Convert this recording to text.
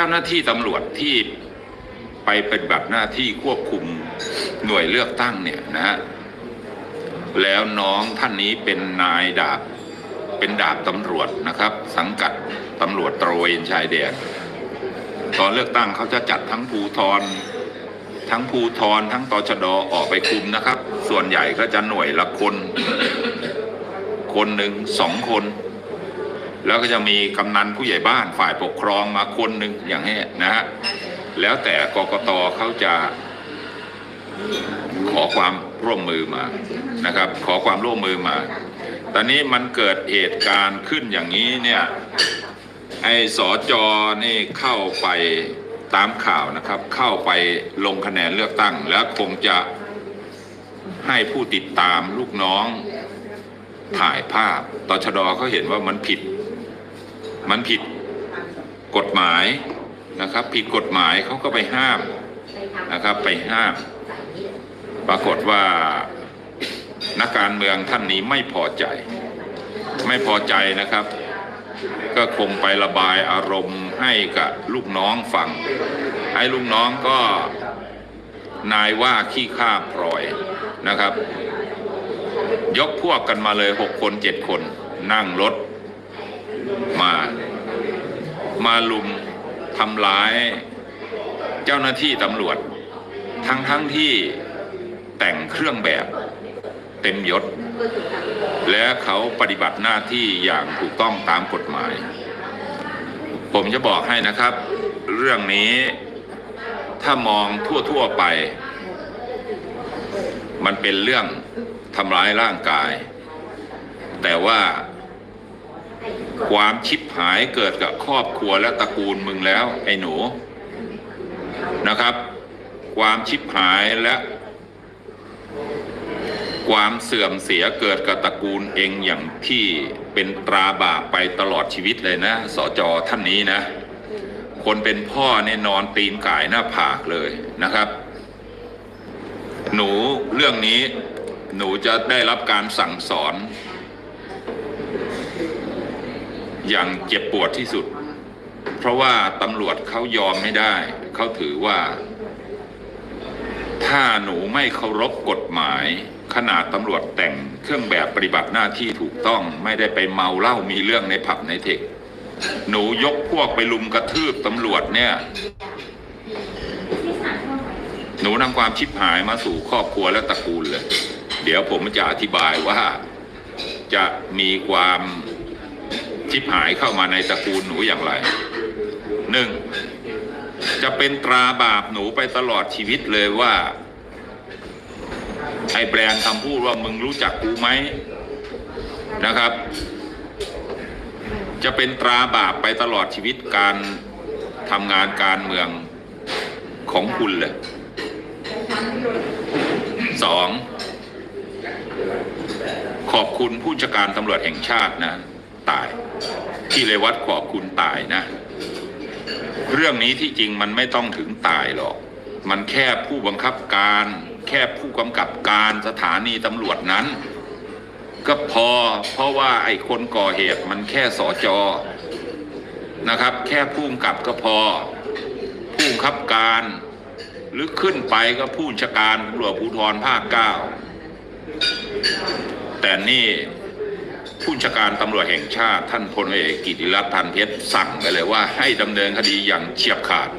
เจ้าหน้าที่ตำรวจที่ไปเปฏิบัติหน้าที่ควบคุมหน่วยเลือกตั้งเนี่ยนะฮะแล้วน้องท่านนี้เป็นนายดาบเป็นดาบตำรวจนะครับ สังกัดตำรวจตระเวนชายแดนตอนเลือกตั้งเขาจะจัดทั้งภูทรทั้งภูทรทั้งตชดออกไปคุมนะครับ ส่วนใหญ่ก็จะหน่วยละคน คนหนึ่งสองคน แล้วก็จะมีกำนันผู้ใหญ่บ้านฝ่ายปกครองมาคนหนึ่งอย่างนี้นะฮะแล้วแต่กกตเขาจะขอความร่วมมือมานะครับ ขอความร่วมมือมา ตอนนี้มันเกิดเหตุการณ์ขึ้นอย่างนี้เนี่ยไอ้สอจอนี่เข้าไปตามข่าวนะครับ เข้าไปลงคะแนนเลือกตั้ง แล้วคงจะให้ผู้ติดตามลูกน้องถ่ายภาพตชดเขาเห็นว่ามันผิด มันผิดกฎหมายนะครับ ผิดกฎหมายเขาก็ไปห้ามนะครับ ไปห้าม ปรากฏว่านักการเมืองท่านนี้ไม่พอใจ ไม่พอใจนะครับ ก็คงไประบายอารมณ์ให้กับลูกน้องฟัง ให้ลูกน้องก็นายว่าขี้ข้าพลอยนะครับ ยกพวกกันมาเลยหกคนเจ็ดคน นั่งรถ มา มาลุมทำร้ายเจ้าหน้าที่ตำรวจ ทั้งทั้งที่แต่งเครื่องแบบเต็มยศ และเขาปฏิบัติหน้าที่อย่างถูกต้องตามกฎหมาย ผมจะบอกให้นะครับ เรื่องนี้ถ้ามองทั่ว ๆ ไป มันเป็นเรื่องทำร้ายร่างกาย แต่ว่า ความชิบหายเกิดกับครอบครัวและตระกูลมึงแล้ว ไอ้หนูนะครับ ความชิบหายและ ความเสื่อมเสียเกิดกับตระกูลเองอย่างที่เป็นตราบาปไปตลอดชีวิตเลยนะสจท่านนี้นะ คนเป็นพ่อเนี่ยนอนตีนก่ายหน้าผากเลยนะครับ หนูเรื่องนี้หนูจะได้รับการสั่งสอน อย่างเจ็บปวดที่สุด เพราะว่าตำรวจเขายอมไม่ได้ เขาถือว่า ถ้าหนูไม่เคารพกฎหมาย ขนาดตำรวจแต่งเครื่องแบบปฏิบัติหน้าที่ถูกต้องไม่ได้ไปเมาเหล้ามีเรื่องในผับในเทคหนูยกพวกไปลุมกระทืบตำรวจเนี่ย หนูนำความชิบหายมาสู่ครอบครัวและตระกูลเลย เดี๋ยวผมจะอธิบายว่าจะมีความ ชิบหายเข้ามาในตระกูลหนูอย่างไรหนึ่งจะเป็นตราบาปหนูไปตลอดชีวิตเลยว่า ไอ้แบรนด์คำพูดว่ามึงรู้จักกูไหมนะครับ จะเป็นตราบาปไปตลอดชีวิตการทำงานการเมืองของคุณเลยสองขอบคุณผู้จัดการตำรวจแห่งชาตินะ ตาย ที่เลวัดขอบคุณตายนะ เรื่องนี้ที่จริงมันไม่ต้องถึงตายหรอก มันแค่ผู้บังคับการ แค่ผู้กำกับการสถานีตำรวจนั้น ก็พอเพราะว่าไอ้คนก่อเหตุมันแค่สอจอนะครับ แค่ผู้กำกับก็พอ ผู้บังคับการหรือขึ้นไปก็ผู้บัญชการตำรวจภูธรภาคเก้าแต่นี่ ผู้ชาการตำรวจแห่งชาติท่านพลเอกกิติรัตน์พันเพชรสั่งไปเลยว่าให้ดำเนินคดีอย่างเฉียบขาด